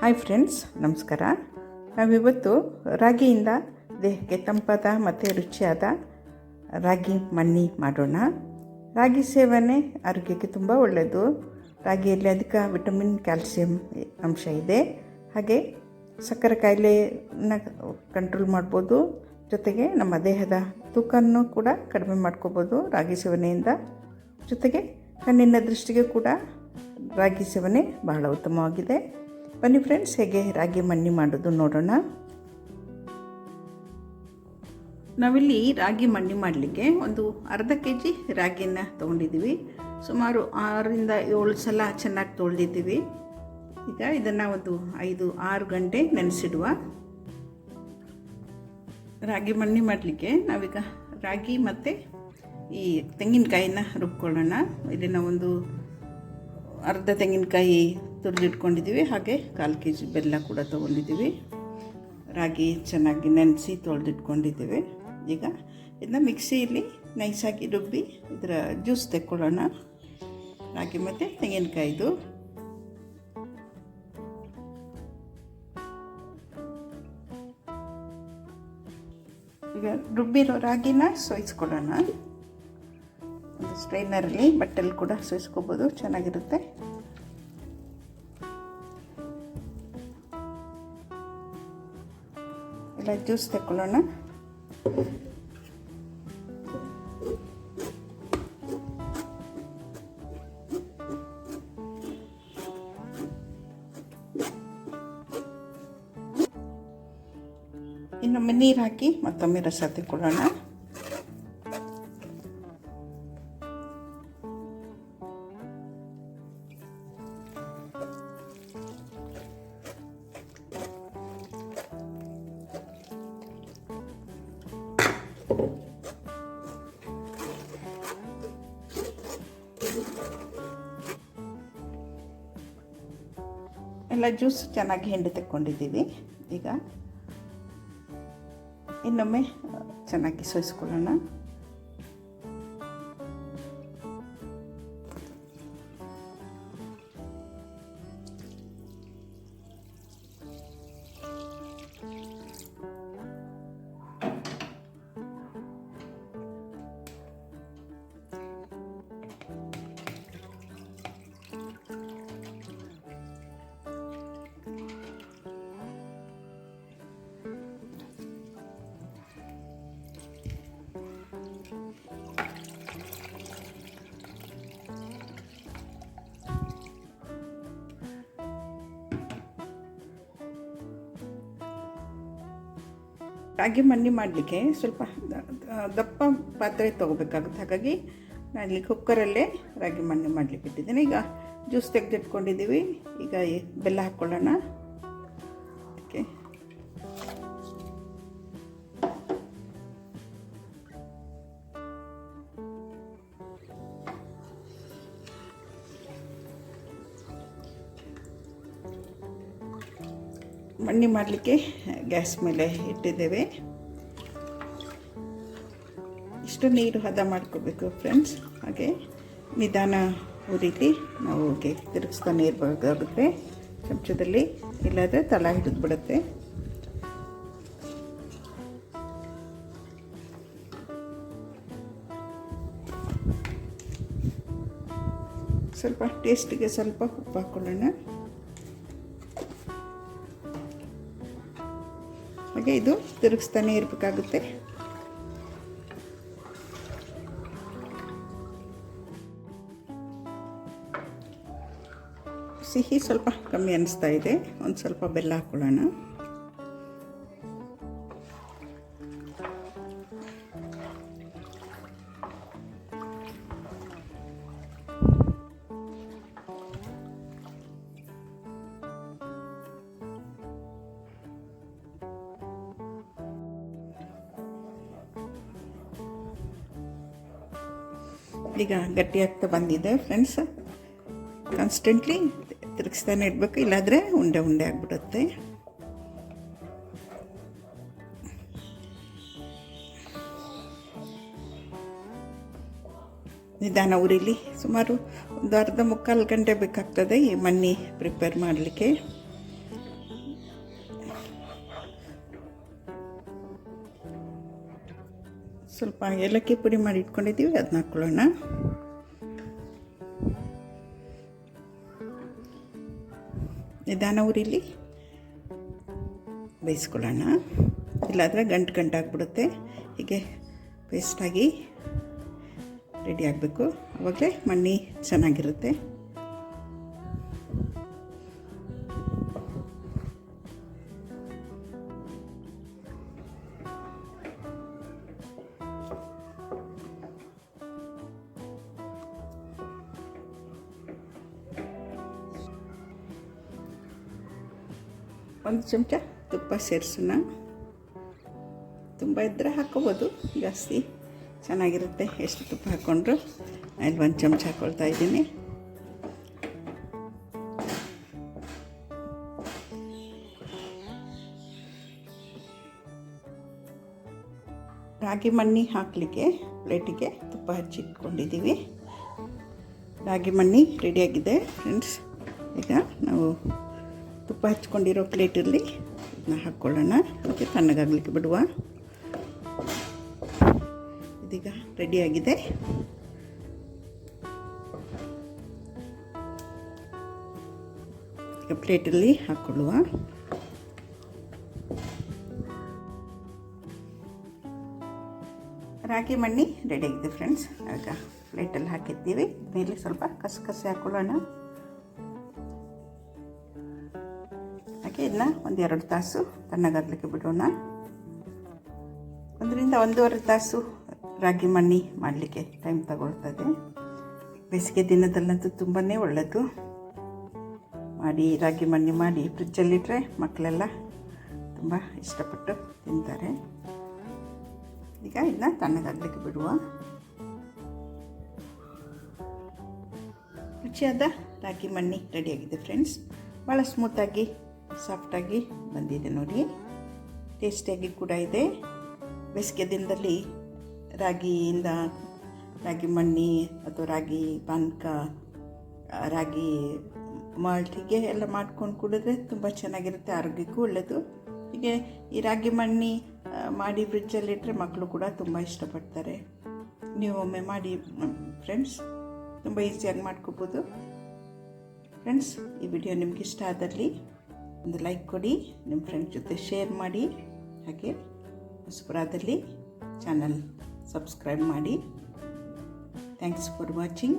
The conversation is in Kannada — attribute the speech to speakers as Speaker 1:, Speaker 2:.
Speaker 1: ಹಾಯ್ ಫ್ರೆಂಡ್ಸ್ ನಮಸ್ಕಾರ. ನಾವಿವತ್ತು ರಾಗಿಯಿಂದ ದೇಹಕ್ಕೆ ತಂಪಾದ ಮತ್ತು ರುಚಿಯಾದ ರಾಗಿ ಮಣ್ಣಿ ಮಾಡೋಣ. ರಾಗಿ ಸೇವನೆ ಆರೋಗ್ಯಕ್ಕೆ ತುಂಬ ಒಳ್ಳೆಯದು ರಾಗಿಯಲ್ಲಿ ಅಧಿಕ ವಿಟಮಿನ್, ಕ್ಯಾಲ್ಸಿಯಂ ಅಂಶ ಇದೆ. ಹಾಗೆ ಸಕ್ಕರೆ ಕಾಯಿಲೆನ ಕಂಟ್ರೋಲ್ ಮಾಡ್ಬೋದು. ಜೊತೆಗೆ ನಮ್ಮ ದೇಹದ ತೂಕವನ್ನು ಕೂಡ ಕಡಿಮೆ ಮಾಡ್ಕೋಬೋದು ರಾಗಿ ಸೇವನೆಯಿಂದ. ಜೊತೆಗೆ ಕಣ್ಣಿನ ದೃಷ್ಟಿಗೆ ಕೂಡ ರಾಗಿ ಸೇವನೆ ಬಹಳ ಉತ್ತಮವಾಗಿದೆ. ಬನ್ನಿ ಫ್ರೆಂಡ್ಸ್, ಹೇಗೆ ರಾಗಿ ಮಣ್ಣಿ ಮಾಡೋದು ನೋಡೋಣ. ನಾವಿಲ್ಲಿ ರಾಗಿ ಮಣ್ಣಿ ಮಾಡಲಿಕ್ಕೆ ಒಂದು ಅರ್ಧ ಕೆ ಜಿ ರಾಗಿನ ತೊಗೊಂಡಿದ್ದೀವಿ. ಸುಮಾರು ಆರರಿಂದ ಏಳು ಸಲ ಚೆನ್ನಾಗಿ ತೊಳೆದಿದ್ದೀವಿ. ಈಗ ಇದನ್ನು ಒಂದು ಐದು, ಆರು ಗಂಟೆ ನೆನೆಸಿಡುವ. ರಾಗಿ ಮಣ್ಣಿ ಮಾಡಲಿಕ್ಕೆ ನಾವೀಗ ರಾಗಿ ಮತ್ತು ಈ ತೆಂಗಿನಕಾಯಿನ ರುಬ್ಕೊಳ್ಳೋಣ. ಇದನ್ನು ಒಂದು ಅರ್ಧ ತೆಂಗಿನಕಾಯಿ ತುರಿದಿಟ್ಕೊಂಡಿದ್ದೀವಿ ಹಾಗೆ ಕಾಲು ಕೆ ಜಿ ಬೆಲ್ಲ ಕೂಡ ತೊಗೊಂಡಿದ್ದೀವಿ. ರಾಗಿ ಚೆನ್ನಾಗಿ ನೆನೆಸಿ ತೊಳೆದಿಟ್ಕೊಂಡಿದ್ದೀವಿ. ಈಗ ಇದನ್ನ ಮಿಕ್ಸಿಯಲ್ಲಿ ನೈಸಾಗಿ ರುಬ್ಬಿ ಇದರ ಜ್ಯೂಸ್ ತೆಕ್ಕೊಳ್ಳೋಣ. ರಾಗಿ ಮತ್ತು ತೆಂಗಿನಕಾಯಿದು. ಈಗ ರುಬ್ಬಿರೋ ರಾಗಿನ ಸೋಯಿಸ್ಕೊಳ್ಳೋಣ. ಸ್ಟ್ರೈನರಲ್ಲಿ ಬಟ್ಟೆಲಿ ಕೂಡ ಸೋಯಿಸ್ಕೋಬೋದು. ಚೆನ್ನಾಗಿರುತ್ತೆ. ಎಲ್ಲ ಜ್ಯೂಸ್ ತಗೊಳ್ಳೋಣ ಇನ್ನೊಮ್ಮೆ ನೀರು ಹಾಕಿ ಮತ್ತೊಮ್ಮೆ ರಸ ತೆಕ್ಕೊಳ್ಳೋಣ. ಎಲ್ಲ ಜ್ಯೂಸ್ ಚೆನ್ನಾಗಿ ಹಿಂಡಿ ತಕ್ಕೊಂಡಿದ್ದೀವಿ. ಈಗ ಇನ್ನೊಮ್ಮೆ ಚೆನ್ನಾಗಿ ಸೋಯಿಸ್ಕೊಳ್ಳೋಣ. ರಾಗಿ ಮಣ್ಣಿ ಮಾಡಲಿಕ್ಕೆ ಸ್ವಲ್ಪ ದಪ್ಪ ಪಾತ್ರೆ ತೊಗೋಬೇಕಾಗುತ್ತೆ. ಹಾಗಾಗಿ ನಾನಿಲ್ಲಿ ಕುಕ್ಕರಲ್ಲೇ ರಾಗಿ ಮಣ್ಣಿ ಮಾಡಲಿಕ್ಕೆ ಇಟ್ಟಿದ್ದೀನಿ. ಈಗ ಜ್ಯೂಸ್ ತೆಗೆದಿಟ್ಕೊಂಡಿದ್ದೀವಿ. ಈಗ ಬೆಲ್ಲ ಹಾಕ್ಕೊಳ್ಳೋಣ ಮಣ್ಣಿ ಮಾಡಲಿಕ್ಕೆ ಗ್ಯಾಸ್ ಮೇಲೆ ಇಟ್ಟಿದ್ದೇವೆ. ಇಷ್ಟು ನೀರು ಹದ ಮಾಡ್ಕೋಬೇಕು ಫ್ರೆಂಡ್ಸ್ ಹಾಗೆ ನಿಧಾನ ಉರಿಲಿ ನಾವು ಕೇಕ್ ತಿರುಗಿಸ್ತಾನೆ ಇರಬೇಕಾಗುತ್ತೆ ಚಮಚದಲ್ಲಿ ಇಲ್ಲಾದರೆ ತಳ ಹಿಡಿದು ಬಿಡುತ್ತೆ. ಸ್ವಲ್ಪ ಟೇಸ್ಟಿಗೆ ಸ್ವಲ್ಪ ಉಪ್ಪು ಹಾಕ್ಕೊಳ್ಳೋಣ ಹಾಗೆ ಇದು ತಿರುಗಿಸ್ತಾನೆ ಇರಬೇಕಾಗುತ್ತೆ. ಸಿಹಿ ಸ್ವಲ್ಪ ಕಮ್ಮಿ ಅನಿಸ್ತಾ ಇದೆ. ಒಂದು ಸ್ವಲ್ಪ ಬೆಲ್ಲ ಹಾಕ್ಕೊಳ್ಳೋಣ ಈಗ ಗಟ್ಟಿಯಾಗ್ತಾ ಬಂದಿದೆ ಫ್ರೆಂಡ್ಸ್ ಕಾನ್ಸ್ಟೆಂಟ್ಲಿ ತಿರುಗಿಸ್ತಾನೆ ಇಡಬೇಕು, ಇಲ್ಲಾಂದರೆ ಉಂಡೆ ಉಂಡೆ ಆಗಿಬಿಡುತ್ತೆ. ನಿಧಾನ ಉರಿಲಿ ಸುಮಾರು ಒಂದು ಅರ್ಧ ಮುಕ್ಕಾಲು ಗಂಟೆ ಬೇಕಾಗ್ತದೆ ಈ ಮಣ್ಣಿ ಪ್ರಿಪೇರ್ ಮಾಡಲಿಕ್ಕೆ. ಸ್ವಲ್ಪ ಏಲಕ್ಕಿ ಪುಡಿ ಮಾಡಿ ಇಟ್ಕೊಂಡಿದ್ದೀವಿ ಅದನ್ನ ಹಾಕ್ಕೊಳ್ಳೋಣ ನಿಧಾನ ಊರಿಲಿ ಬೇಯಿಸ್ಕೊಳ್ಳೋಣ. ಇಲ್ಲಾದರೆ ಗಂಟು ಗಂಟು ಆಗಿಬಿಡುತ್ತೆ. ಹೀಗೆ ಪೇಸ್ಟಾಗಿ ರೆಡಿ ಆಗಬೇಕು. ಆವಾಗಲೇ ಮಣ್ಣಿ ಚೆನ್ನಾಗಿರುತ್ತೆ. ಒಂದು ಚಮಚ ತುಪ್ಪ ಸೇರಿಸೋಣ. ತುಂಬ ಇದ್ದರೆ ಹಾಕೋಬೋದು, ಜಾಸ್ತಿ ಚೆನ್ನಾಗಿರುತ್ತೆ ಎಷ್ಟು ತುಪ್ಪ ಹಾಕ್ಕೊಂಡ್ರು ಅಲ್ಲಿ ಒಂದು ಚಮಚ ಹಾಕ್ಕೊಳ್ತಾ ಇದ್ದೀನಿ. ರಾಗಿ ಮಣ್ಣಿ ಹಾಕಲಿಕ್ಕೆ ಪ್ಲೇಟಿಗೆ ತುಪ್ಪ ಹಚ್ಚಿಟ್ಕೊಂಡಿದ್ದೀವಿ ರಾಗಿ ಮಣ್ಣಿ ರೆಡಿಯಾಗಿದೆ ಫ್ರೆಂಡ್ಸ್ ಈಗ ನಾವು ತುಪ್ಪ ಹಚ್ಕೊಂಡಿರೋ ಪ್ಲೇಟಲ್ಲಿ ಇದನ್ನ ಹಾಕ್ಕೊಳ್ಳೋಣ ಮತ್ತು ತಣ್ಣಗಾಗಲಿಕ್ಕೆ ಬಿಡುವ. ಇದೀಗ ರೆಡಿಯಾಗಿದೆ ಈಗ ಪ್ಲೇಟಲ್ಲಿ ಹಾಕ್ಕೊಳ್ಳುವ ರಾಗಿ ಮಣ್ಣಿ ರೆಡಿಯಾಗಿದೆ ಫ್ರೆಂಡ್ಸ್ ಆಗ ಪ್ಲೇಟಲ್ಲಿ ಹಾಕಿದ್ದೀವಿ. ಮೇಲೆ ಸ್ವಲ್ಪ ಕಸಕಸೆ ಹಾಕ್ಕೊಳ್ಳೋಣ ಇದನ್ನ ಎರಡು ತಾಸು ತಣ್ಣಗಾಗಲಿಕ್ಕೆ ಬಿಡೋಣ. ಒಂದರಿಂದ ಒಂದೂವರೆ ತಾಸು ರಾಗಿ ಮಣ್ಣಿ ಮಾಡಲಿಕ್ಕೆ ಟೈಮ್ ತಗೊಳ್ತದೆ. ಬೇಸಿಗೆ ದಿನದಲ್ಲಂತೂ ತುಂಬಾ ಒಳ್ಳೆಯದು ಮಾಡಿ, ರಾಗಿ ಮಣ್ಣಿ ಮಾಡಿ ಫ್ರಿಜ್ಜಲ್ಲಿಟ್ಟರೆ ಮಕ್ಕಳೆಲ್ಲ ತುಂಬ ಇಷ್ಟಪಟ್ಟು ತಿಂತಾರೆ. ಈಗ ಇದನ್ನ ತಣ್ಣಗಾಗಲಿಕ್ಕೆ ಬಿಡುವ. ರುಚಿಯಾದ ರಾಗಿ ಮಣ್ಣಿ ರೆಡಿಯಾಗಿದೆ ಫ್ರೆಂಡ್ಸ್ ಭಾಳ ಸ್ಮೂತಾಗಿ ಸಾಫ್ಟಾಗಿ ಬಂದಿದೆ ನೋಡಿ. ಟೇಸ್ಟಿಯಾಗಿ ಕೂಡ ಇದೆ. ಬೇಸಿಗೆ ದಿನದಲ್ಲಿ ರಾಗಿಯಿಂದ ರಾಗಿ ಮಣ್ಣಿ ಅಥವಾ ರಾಗಿ ಪಾನಕ ರಾಗಿ ಮಾಲ್ಟಿಗೆ ಎಲ್ಲ ಮಾಡ್ಕೊಂಡು ಕುಡಿದ್ರೆ ತುಂಬ ಚೆನ್ನಾಗಿರುತ್ತೆ, ಆರೋಗ್ಯಕ್ಕೂ ಒಳ್ಳೆಯದು ಹೀಗೆ ಈ ರಾಗಿ ಮಣ್ಣಿ ಮಾಡಿ ಫ್ರಿಜ್ಜಲ್ಲಿಟ್ಟರೆ ಮಕ್ಕಳು ಕೂಡ ತುಂಬ ಇಷ್ಟಪಡ್ತಾರೆ. ನೀವು ಒಮ್ಮೆ ಮಾಡಿ ಫ್ರೆಂಡ್ಸ್ ತುಂಬ ಈಸಿಯಾಗಿ ಮಾಡ್ಕೋಬೋದು. ಫ್ರೆಂಡ್ಸ್ ಈ ವಿಡಿಯೋ ನಿಮ್ಗೆ ಇಷ್ಟ ಆದಲ್ಲಿ ಒಂದು ಲೈಕ್ ಕೊಡಿ, ನಿಮ್ಮ ಫ್ರೆಂಡ್ ಜೊತೆ ಶೇರ್ ಮಾಡಿ, ಹಾಗೆ ಹೊಸಪುರದಲ್ಲಿ ಚಾನಲ್ ಸಬ್ಸ್ಕ್ರೈಬ್ ಮಾಡಿ. Thanks for watching